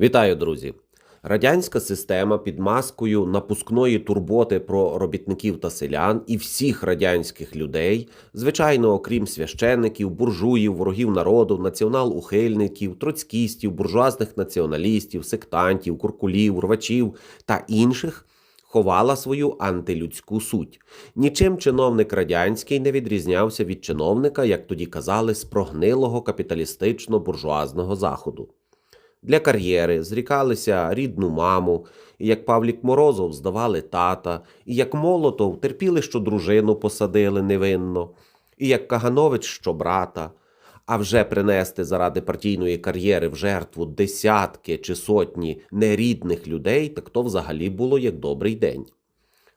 Вітаю, друзі! Радянська система під маскою напускної турботи про робітників та селян і всіх радянських людей, звичайно, окрім священників, буржуїв, ворогів народу, націонал-ухильників, троцькістів, буржуазних націоналістів, сектантів, куркулів, рвачів та інших. Ховала свою антилюдську суть. Нічим чиновник радянський не відрізнявся від чиновника, як тоді казали, з прогнилого капіталістично-буржуазного заходу. Для кар'єри зрікалися рідну маму, і як Павлік Морозов здавали тата, і як Молотов терпіли, що дружину посадили невинно, і як Каганович, що брата, а вже принести заради партійної кар'єри в жертву десятки чи сотні нерідних людей, так то взагалі було як добрий день.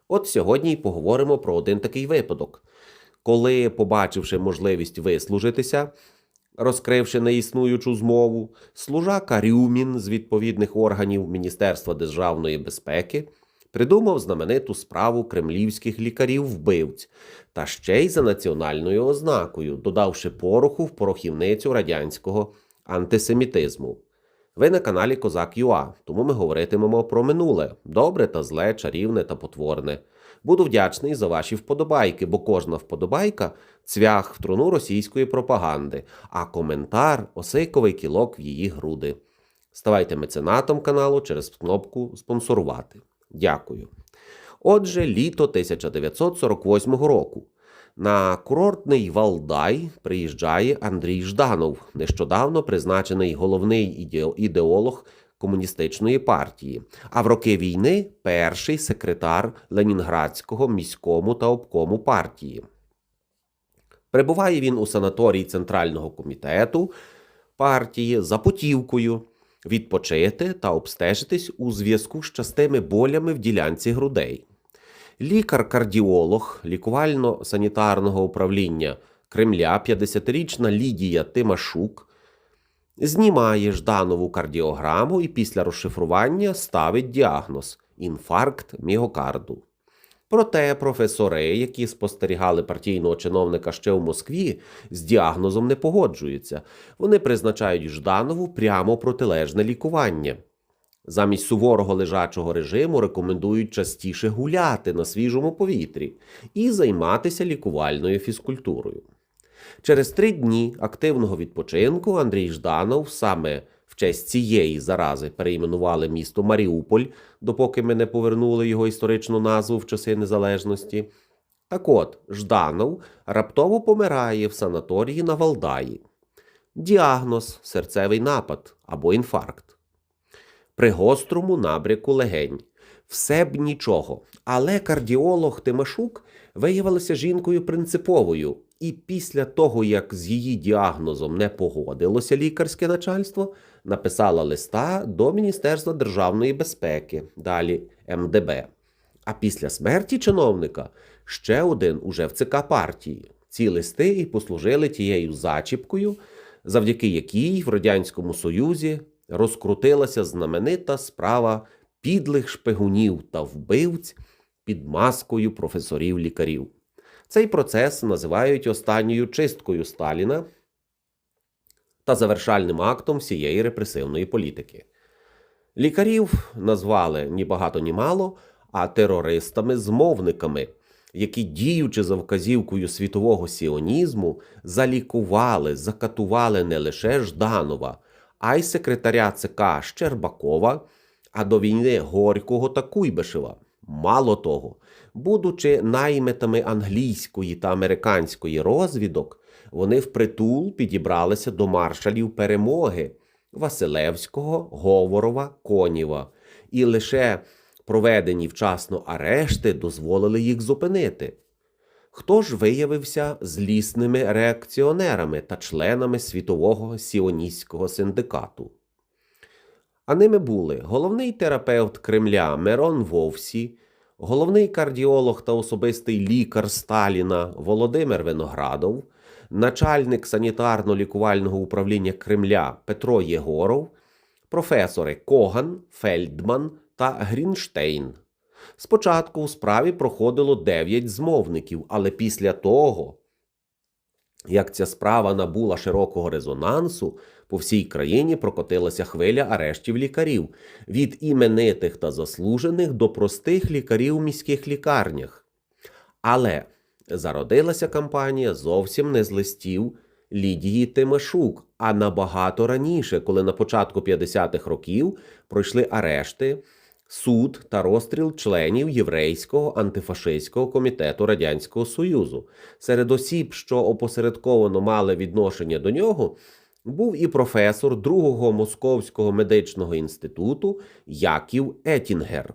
От сьогодні й поговоримо про один такий випадок, коли, побачивши можливість вислужитися, розкривши неіснуючу змову, служака Рюмін з відповідних органів Міністерства державної безпеки придумав знамениту справу кремлівських лікарів-вбивць та ще й за національною ознакою, додавши пороху в порохівницю радянського антисемітизму. Ви на каналі Козак Юа, тому ми говоритимемо про минуле добре та зле, чарівне та потворне. Буду вдячний за ваші вподобайки, бо кожна вподобайка цвях в труну російської пропаганди, а коментар осейковий кілок в її груди. Ставайте меценатом каналу через кнопку спонсорувати. Дякую. Отже, літо 1948 року. На курортний Валдай приїжджає Андрій Жданов, нещодавно призначений головний ідеолог комуністичної партії, а в роки війни перший секретар Ленінградського міському та обкому партії. Прибуває він у санаторій Центрального комітету партії за путівкою відпочити та обстежитись у зв'язку з частими болями в ділянці грудей. Лікар-кардіолог лікувально-санітарного управління Кремля 50-річна Лідія Тимашук знімає Жданову кардіограму і після розшифрування ставить діагноз інфаркт міокарду. Проте професори, які спостерігали партійного чиновника ще в Москві, з діагнозом не погоджуються. Вони призначають Жданову прямо протилежне лікування. Замість суворого лежачого режиму рекомендують частіше гуляти на свіжому повітрі і займатися лікувальною фізкультурою. Через три дні активного відпочинку Андрій Жданов саме в честь цієї зарази перейменували місто Маріуполь, допоки ми не повернули його історичну назву в часи незалежності. Так от, Жданов раптово помирає в санаторії на Валдаї. Діагноз серцевий напад або інфаркт. При гострому набряку легень. Все б нічого. Але кардіолог Тимашук виявилася жінкою принциповою, і після того, як з її діагнозом не погодилося лікарське начальство, написала листа до Міністерства державної безпеки, далі МДБ. А після смерті чиновника ще один уже в ЦК партії. Ці листи і послужили тією зачіпкою, завдяки якій в Радянському Союзі розкрутилася знаменита справа підлих шпигунів та вбивць під маскою професорів-лікарів. Цей процес називають останньою чисткою Сталіна та завершальним актом всієї репресивної політики. Лікарів назвали ні багато ні мало, а терористами-змовниками, які, діючи за вказівкою світового сіонізму, залікували, закатували не лише Жданова, а й секретаря ЦК Щербакова, а до війни Горького та Куйбишева. Мало того, будучи наймитами англійської та американської розвідок, вони впритул підібралися до маршалів перемоги Василевського, Говорова, Коніва, і лише проведені вчасно арешти дозволили їх зупинити. Хто ж виявився злісними реакціонерами та членами світового сіоністського синдикату? А ними були головний терапевт Кремля Мерон Вовсі, головний кардіолог та особистий лікар Сталіна Володимир Виноградов, начальник санітарно-лікувального управління Кремля Петро Єгоров, професори Коган, Фельдман та Грінштейн. Спочатку у справі проходило 9 змовників, але після того, Як ця справа набула широкого резонансу, по всій країні прокотилася хвиля арештів лікарів від іменитих та заслужених до простих лікарів у міських лікарнях. Але зародилася кампанія зовсім не з листів Лідії Тимошук, а набагато раніше, коли на початку 50-х років пройшли арешти, суд та розстріл членів Єврейського антифашистського комітету Радянського Союзу. Серед осіб, що опосередковано мали відношення до нього, був і професор Другого Московського медичного інституту Яків Етінгер.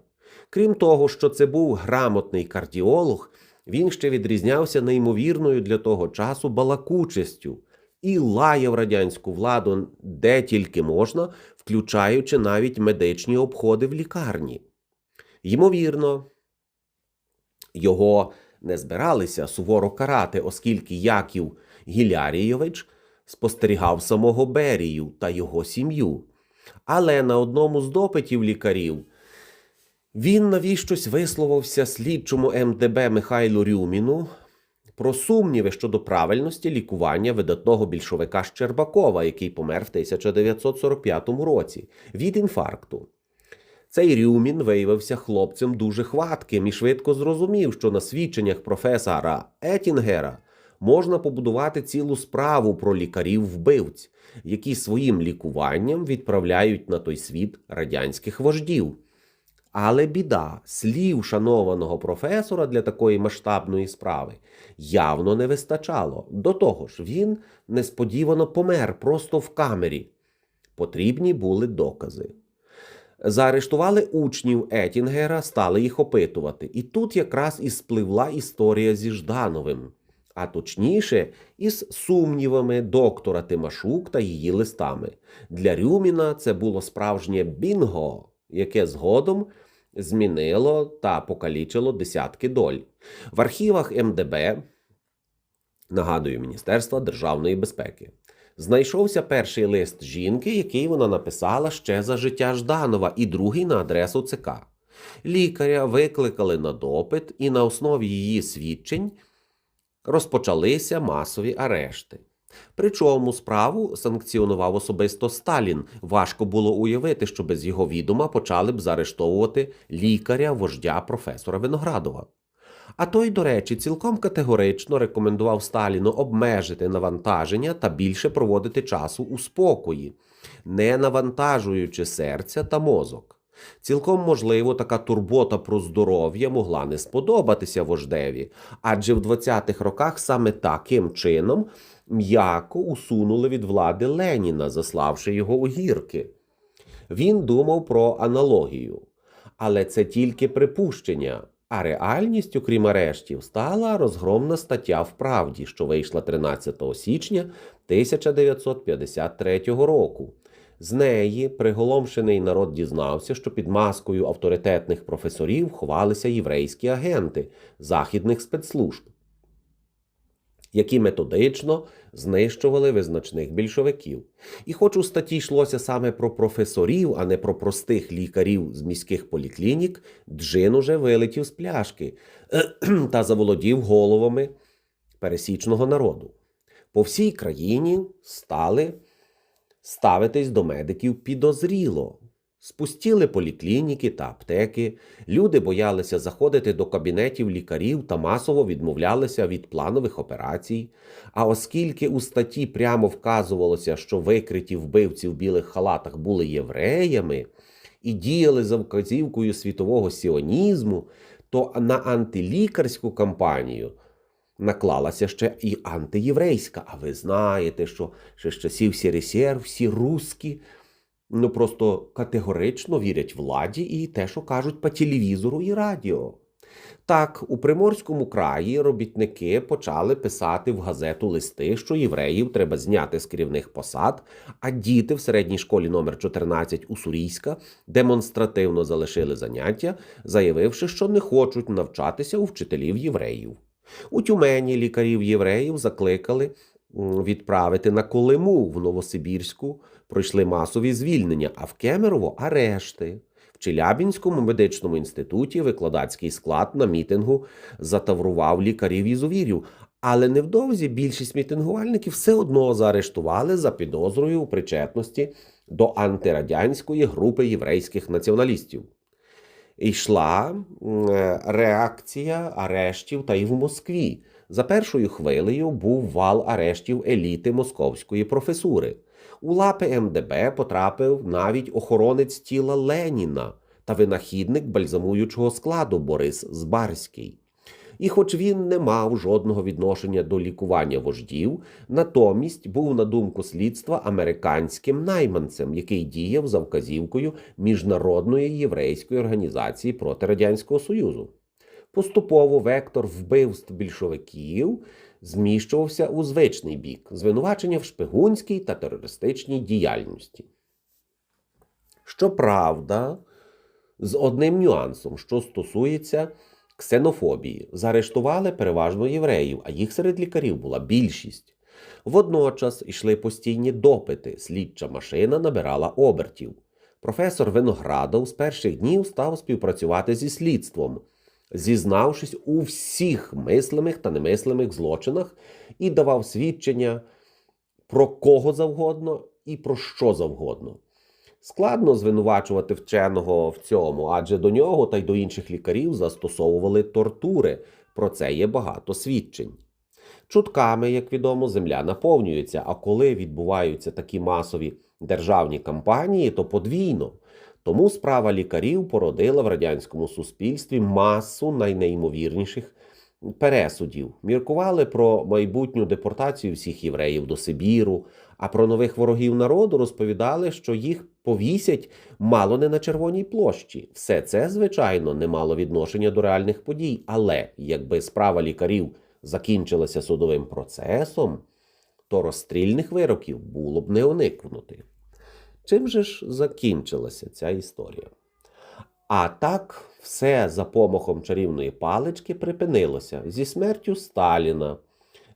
Крім того, що це був грамотний кардіолог, він ще відрізнявся неймовірною для того часу балакучістю і лаяв радянську владу де тільки можна, включаючи навіть медичні обходи в лікарні. Ймовірно, його не збиралися суворо карати, оскільки Яків Гілярійович спостерігав самого Берію та його сім'ю. Але на одному з допитів лікарів він навіщось висловився слідчому МДБ Михайлу Рюміну про сумніви щодо правильності лікування видатного більшовика Щербакова, який помер в 1945 році від інфаркту. Цей Рюмін виявився хлопцем дуже хватким і швидко зрозумів, що на свідченнях професора Етінгера можна побудувати цілу справу про лікарів-вбивць, які своїм лікуванням відправляють на той світ радянських вождів. Але біда слів шанованого професора для такої масштабної справи явно не вистачало. До того ж, він несподівано помер просто в камері. Потрібні були докази. Заарештували учнів Етінгера, стали їх опитувати. І тут якраз і спливла історія зі Ждановим, а точніше, із сумнівами доктора Тимашук та її листами. Для Рюміна це було справжнє бінго, яке згодом змінило та покалічило десятки доль. В архівах МДБ, нагадую, Міністерства державної безпеки, знайшовся перший лист жінки, який вона написала ще за життя Жданова, і другий на адресу ЦК. Лікаря викликали на допит, і на основі її свідчень розпочалися масові арешти. Причому справу санкціонував особисто Сталін. Важко було уявити, що без його відома почали б заарештовувати лікаря, вождя професора Виноградова. А той, до речі, цілком категорично рекомендував Сталіну обмежити навантаження та більше проводити часу у спокої, не навантажуючи серця та мозок. Цілком можливо, така турбота про здоров'я могла не сподобатися вождеві, адже в 20-х роках саме таким чином м'яко усунули від влади Леніна, заславши його у гірки. Він думав про аналогію. Але це тільки припущення. А реальністю, крім арештів, стала розгромна стаття в правді, що вийшла 13 січня 1953 року. З неї приголомшений народ дізнався, що під маскою авторитетних професорів ховалися єврейські агенти західних спецслужб, які методично знищували визначних більшовиків. І хоч у статті йшлося саме про професорів, а не про простих лікарів з міських поліклінік, Джин уже вилетів з пляшки та заволодів головами пересічного народу. По всій країні стали ставитись до медиків підозріло. Спустіли поліклініки та аптеки, люди боялися заходити до кабінетів лікарів та масово відмовлялися від планових операцій. А оскільки у статті прямо вказувалося, що викриті вбивці в білих халатах були євреями і діяли за вказівкою світового сіонізму, то на антилікарську кампанію наклалася ще і антиєврейська. А ви знаєте, що ще з часів СРСР всі русські ну просто категорично вірять владі і те, що кажуть по телевізору і радіо. Так, у Приморському краї робітники почали писати в газету листи, що євреїв треба зняти з керівних посад, а діти в середній школі номер 14 у Сурійська демонстративно залишили заняття, заявивши, що не хочуть навчатися у вчителів євреїв. У Тюмені лікарів євреїв закликали відправити на Колиму в Новосибірську, пройшли масові звільнення, а в Кемерово арешти. В Челябінському медичному інституті викладацький склад на мітингу затаврував лікарів ізовірів. Але невдовзі більшість мітингувальників все одно заарештували за підозрою у причетності до антирадянської групи єврейських націоналістів. Йшла е, реакція арештів та й в Москві. За першою хвилею був вал арештів еліти московської професури. У лапи МДБ потрапив навіть охоронець тіла Леніна та винахідник бальзамуючого складу Борис Збарський. І хоч він не мав жодного відношення до лікування вождів, натомість був на думку слідства американським найманцем, який діяв за вказівкою Міжнародної єврейської організації проти Радянського Союзу. Поступово вектор вбивств більшовиків зміщувався у звичний бік звинувачення в шпигунській та терористичній діяльності. Щоправда, з одним нюансом, що стосується ксенофобії, заарештували переважно євреїв, а їх серед лікарів була більшість. Водночас йшли постійні допити, слідча машина набирала обертів. Професор Виноградов з перших днів став співпрацювати зі слідством, зізнавшись у всіх мислимих та немислимих злочинах і давав свідчення про кого завгодно і про що завгодно. Складно звинувачувати вченого в цьому, адже до нього та й до інших лікарів застосовували тортури. Про це є багато свідчень. Чутками, як відомо, земля наповнюється, а коли відбуваються такі масові державні кампанії, то подвійно. Тому справа лікарів породила в радянському суспільстві масу найнеймовірніших пересудів. Міркували про майбутню депортацію всіх євреїв до Сибіру, а про нових ворогів народу розповідали, що їх повісять мало не на Червоній площі. Все це, звичайно, не мало відношення до реальних подій, але якби справа лікарів закінчилася судовим процесом, то розстрільних вироків було б не уникнути. Чим же ж закінчилася ця історія? А так все за помахом чарівної палички припинилося зі смертю Сталіна.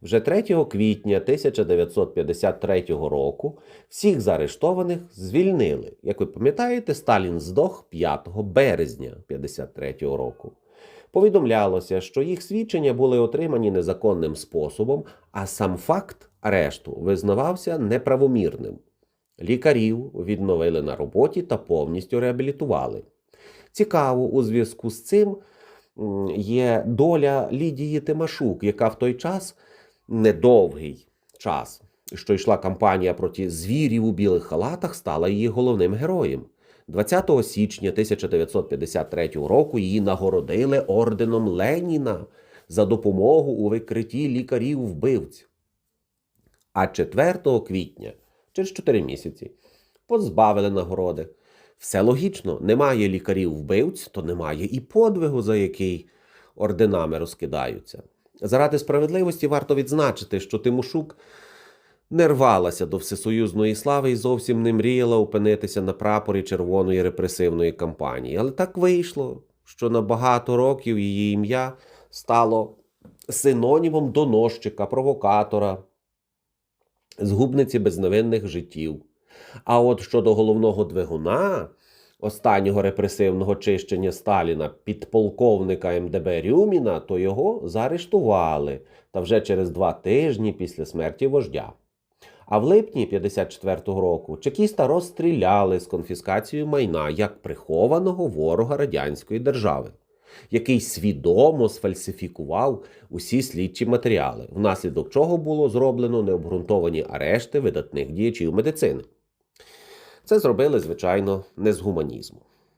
Вже 3 квітня 1953 року всіх заарештованих звільнили. Як ви пам'ятаєте, Сталін здох 5 березня 1953 року. Повідомлялося, що їх свідчення були отримані незаконним способом, а сам факт арешту визнавався неправомірним. Лікарів відновили на роботі та повністю реабілітували. Цікаво, у зв'язку з цим є доля Лідії Тимашук, яка в той час недовгий час, що йшла кампанія проти звірів у білих халатах, стала її головним героєм. 20 січня 1953 року її нагородили орденом Леніна за допомогу у викритті лікарів-вбивць. А 4 квітня, через 4 місяці, позбавили нагороди. Все логічно, немає лікарів-вбивць, то немає і подвигу, за який орденами розкидаються. Заради справедливості варто відзначити, що Тимошук не рвалася до всесоюзної слави і зовсім не мріяла опинитися на прапорі червоної репресивної кампанії. Але так вийшло, що на багато років її ім'я стало синонімом доносчика, провокатора, згубниці безневинних життів. А от щодо головного двигуна останнього репресивного чищення Сталіна, підполковника МДБ Рюміна, то його заарештували та вже через два тижні після смерті вождя. А в липні 54-го року чекіста розстріляли з конфіскацією майна як прихованого ворога радянської держави, який свідомо сфальсифікував усі слідчі матеріали, внаслідок чого було зроблено необґрунтовані арешти видатних діячів медицини. Це зробили, звичайно, не з гуманізму.